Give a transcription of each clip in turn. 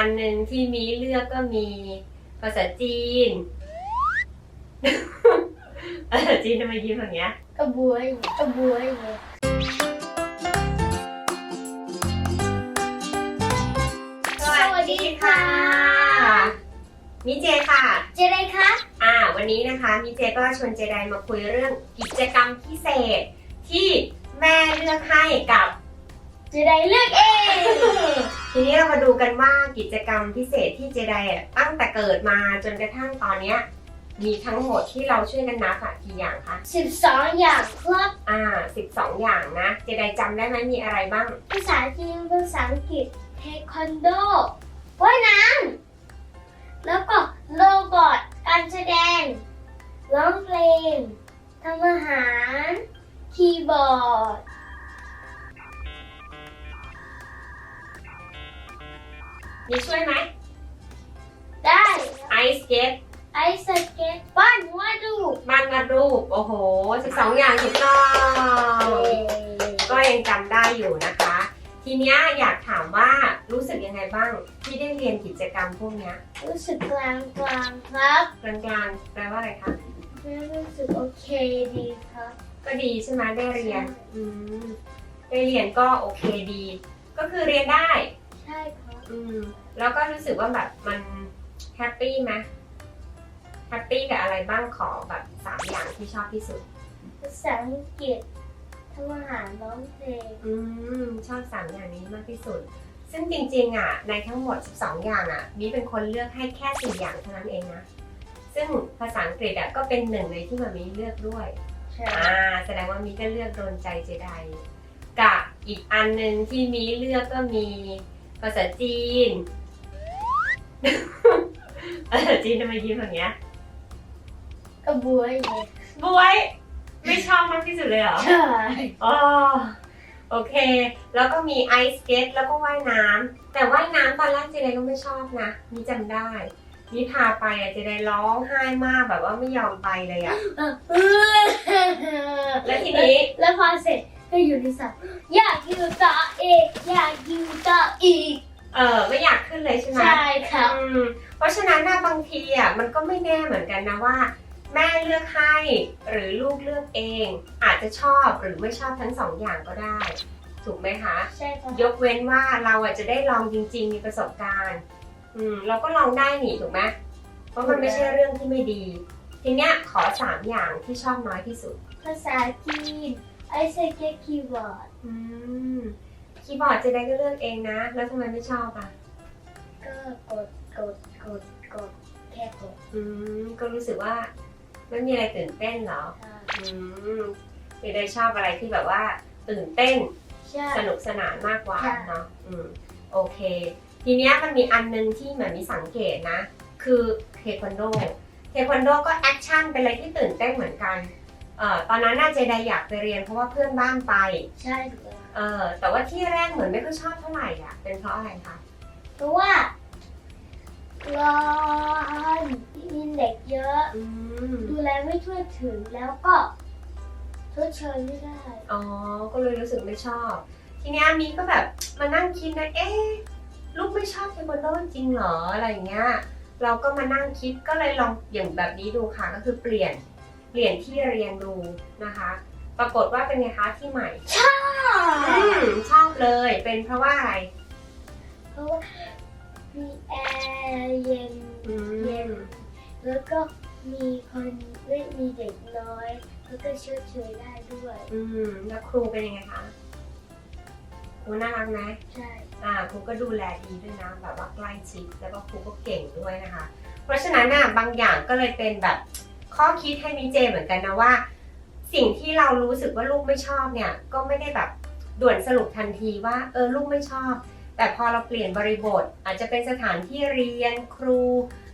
อันหนึ่งที่มีเลือกก็มีภาษาจีน ภาษาจีนทำไมยิ้มอย่างเงี้ย กระบวยกระบวยเลยสวัสดีค่ะ มิเจค่ะ เจไดคะอ่า วันนี้นะคะมิเจก็ชวนเจไดมาคุยเรื่องกิจกรรมพิเศษที่แม่เลือกให้กับ เจไดเลือกเอง ทีนี้เรามาดูกันว่ากิจกรรมพิเศษที่เจไดอะตั้งแต่เกิดมาจนกระทั่งตอนเนี้ยมีทั้งหมดที่เราช่วยกันนับอะกี่อย่างคะสิบสองอย่างครับอ่า 12 อย่างนะเจไดจำได้ไหมมีอะไรบ้าง ภาษาจีนภาษาอังกฤษเทควันโดว่ายน้ำแล้วก็โลบอทการแสดง ร้องเพลงทำอาหาร คีย์บอร์ด มีช่วยไหมได้ไอสเกตไอสเก็ตปั้นวาดรูปบ้านวาดรูป โอ้โห 12 อย่างถูกต้องก็ยังจำได้อยู่นะคะ ทีเนี้ยอยากถามว่ารู้สึกยังไงบ้างที่ได้เรียนกิจกรรมพวกเนี้ยรู้สึกกลางกลางๆครับกลางๆแปลว่าอะไรคะ รู้สึกโอเคดีครับก็ดีใช่ไหมได้เรียนใช่อืมได้เรียนก็โอเคดี ก็คือเรียนได้ ใช่ครับ อืมแล้วก็รู้สึกว่าแบบมันแฮปปี้ไหมแฮปปี้กับอะไรบ้างขอแบบสามอย่างที่ชอบที่สุด ภาษาอังกฤษทำอาหารร้องเพลงอืมชอบสามอย่างนี้มากที่สุด ซึ่งจริงๆอะในทั้งหมด 12 อย่างอะมีเป็นคนเลือกให้แค่สี่อย่างเท่านั้นเองนะ ซึ่งภาษาอังกฤษอะก็เป็นหนึ่งในที่มันมีเลือกด้วย ใช่อ่าแสดงว่ามีก็เลือกโดนใจเจไดกับอีกอันหนึ่งที่มีเลือกก็มี ภาษาจีน ภาษาจีนทำไมยิ้มอย่างเงี้ยกระบวยเลยบวย ไม่ชอบมากที่สุดเลยเหรอใช่อ๋อโอเค แล้วก็มีไอสเกตแล้วก็ว่ายน้ำ แต่ว่ายน้ำตอนแรกเจไดก็ไม่ชอบนะ นี่จำได้ นี่พาไปอะเจไดร้องไห้มากแบบว่าไม่ยอมไปเลยอะ แล้วทีนี้ แล้วพอเสร็จก็อยู่ในสระอยากอยู่ต่ออีกอยากอยู่ต่ออีก เออไม่อยากขึ้นเลยใช่ไหมใช่ครับอืมเพราะฉะนั้นนะบางทีอะมันก็ไม่แน่เหมือนกันนะว่า แม่เลือกให้หรือลูกเลือกเอง อาจจะชอบหรือไม่ชอบทั้งสองอย่างก็ได้ ถูกไหมคะ ใช่ครับยกเว้นว่าเราอะจะได้ลองจริง ๆ มีประสบการณ์อืมเราก็ลองได้หนิถูกไหมเพราะมันไม่ใช่เรื่องที่ไม่ดี ทีเนี้ยขอสามอย่างที่ชอบน้อยที่สุด ภาษาจีนไอเซเกตคีย์บอร์ด อืม คีย์บอร์ดเจะได้ก็เลือกเองนะ แล้วทำไมไม่ชอบอะ ก็กดกดกดกดแค่กดอืม ก็รู้สึกว่าไม่มีอะไรตื่นเต้นเหรอค่ะอืมเด็กได้ชอบอะไรที่แบบว่า ตื่นเต้น ใช่ สนุกสนานมากกว่าค่ะ เนาะอืมโอเค ทีเนี้ยมันมีอันนึงที่เหมือนมีสังเกตนะ คือเทควันโด เทควันโดก็แอคชั่นเป็นอะไรที่ตื่นเต้นเหมือนกัน เอ่อ ตอนนั้นน่าเจไดอยากไปเรียนเพราะว่าเพื่อนบ้านไป ใช่ถูกแล้ว เออแต่ว่าที่แรกเหมือนไม่ค่อยชอบเท่าไหร่อะ เป็นเพราะอะไรคะ เพราะว่าร้อนมีเด็กเยอะ อืม ดูแลไม่ทั่วถึงแล้วก็ทดเชยไม่ได้ อ๋อ ก็เลยรู้สึกไม่ชอบ ทีเนี้ยมีก็แบบมานั่งคิดนะ เอ๊ะ ลูกไม่ชอบเทควันโดจริงเหรอ อะไรอย่างเงี้ย เราก็มานั่งคิด ก็เลยลองอย่างแบบนี้ดูค่ะ ก็คือเปลี่ยน เปลี่ยนที่เรียนดูนะคะ ปรากฏว่าเป็นไงคะที่ใหม่อื มชอบเลย เป็นเพราะว่าอะไร เพราะว่ามีแอร์เย็นอืเย็น มแล้วก็มีคนไม่มีเด็กน้อย แล้วก็เชื้อเชยได้ด้วย อืมแล้วครูเป็นยังไงคะ ครูน่ารักไหม ใช่ อ่าครูก็ดูแลดีด้วยนะแบบว่าใกล้ชิดแล้วก็ครูก็เก่งด้วยนะคะ เพราะฉะนั้นน่ะบางอย่างก็เลยเป็นแบบข้อคิดให้มิเจเหมือนกันนะว่า สิ่งที่เรารู้สึกว่าลูกไม่ชอบเนี่ย ก็ไม่ได้แบบ ด่วนสรุปทันทีว่าเออลูกไม่ชอบ แต่พอเราเปลี่ยนบริบท อาจจะเป็นสถานที่เรียนครู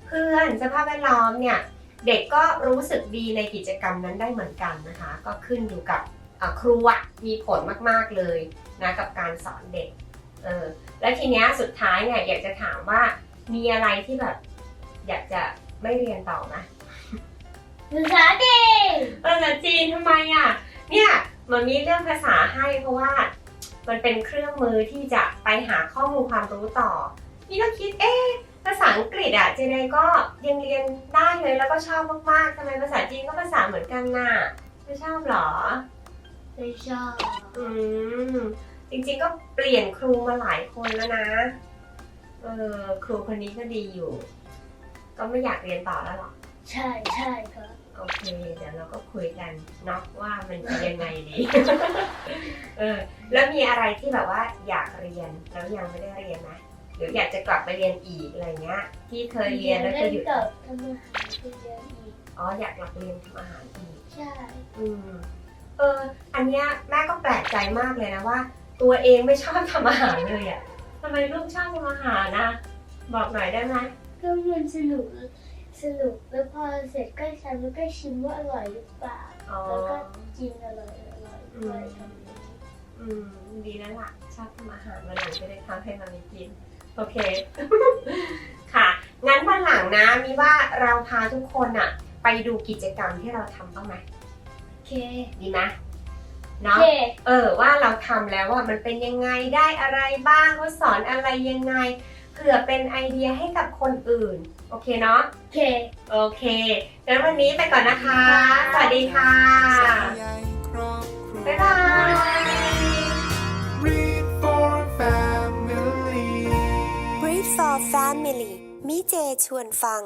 เพื่อนสภาพแวดล้อมเนี่ยเด็กก็รู้สึกดีในกิจกรรมนั้นได้เหมือนกันนะคะ ก็ขึ้นอยู่กับอะครูอะมีผลมากๆเลยนะกับการสอนเด็กเออแล้วทีเนี้ยสุดท้ายเนี่ยอยากจะถามว่ามีอะไรที่แบบ อยากจะไม่เรียนต่อไหมภาษาจีนภาษาจีนทำไมอะเนี่ย มันมีเรื่องภาษาให้เพราะว่า มันเป็นเครื่องมือที่จะไปหาข้อมูลความรู้ต่อ นี่ก็คิดเอ๊ะอังกฤษอะเจไดก็ยังเรียนได้เลยแล้วก็ชอบมากๆทำไมภาษาจีนก็ภาษาเหมือนกันน่ะไม่ชอบเหรอ ไม่ชอบ อืมจริงๆก็เปลี่ยนครูมาหลายคนแล้วนะ เออครูคนนี้ก็ดีอยู่ ก็ไม่อยากเรียนต่อแล้วหรอ ใช่ใช่ครับ โอเคเดี๋ยวเราก็คุยกันเนาะว่ามันจะยังไงดี เออ แล้วมีอะไรที่แบบว่าอยากเรียนแล้วยังไม่ได้เรียนไหมหรืออยากจะกลับไปเรียนอีกอะไรเงี้ย ที่เคยเรียนแล้วจะหยุดเล่นกับทำอาหารที่เรียนอีกอ๋ออยากกลับไปเรียนทำอาหารอีก ใช่อืม เออ อันเนี้ยแม่ก็แปลกใจมากเลยนะว่า ตัวเองไม่ชอบทำอาหารเลยอะทำไมลูกชอบทำอาหารนะ บอกหน่อยได้ไหมก็มันสนุก สนุกแล้วพอเสร็จก็ฉันมันก็ชิมว่าอร่อยหรือเปล่าอ๋อ แล้วก็กินอร่อยอร่อยด้วยทำนี้อืม ดีแล้วล่ะ ชอบทำอาหารวันหลังจะได้ทำให้มามีกิน โอเค ค่ะ งั้นวันหลังนะมีว่าเราพาทุกคนอะไปดูกิจกรรมที่เราทำบ้างไหมโอเคดีไหมโอเนาะ เคเออว่าเราทำแล้วว่ามันเป็นยังไงได้อะไรบ้างเขาสอนอะไรยังไงเผื่อเป็นไอเดียให้กับคนอื่น โอเคเนาะ โอเค โอเคงั้นวันนี้ไปก่อนนะคะ สวัสดีค่ะ บ๊ายบาย Read for family. Read for Family มิเจชวนฟัง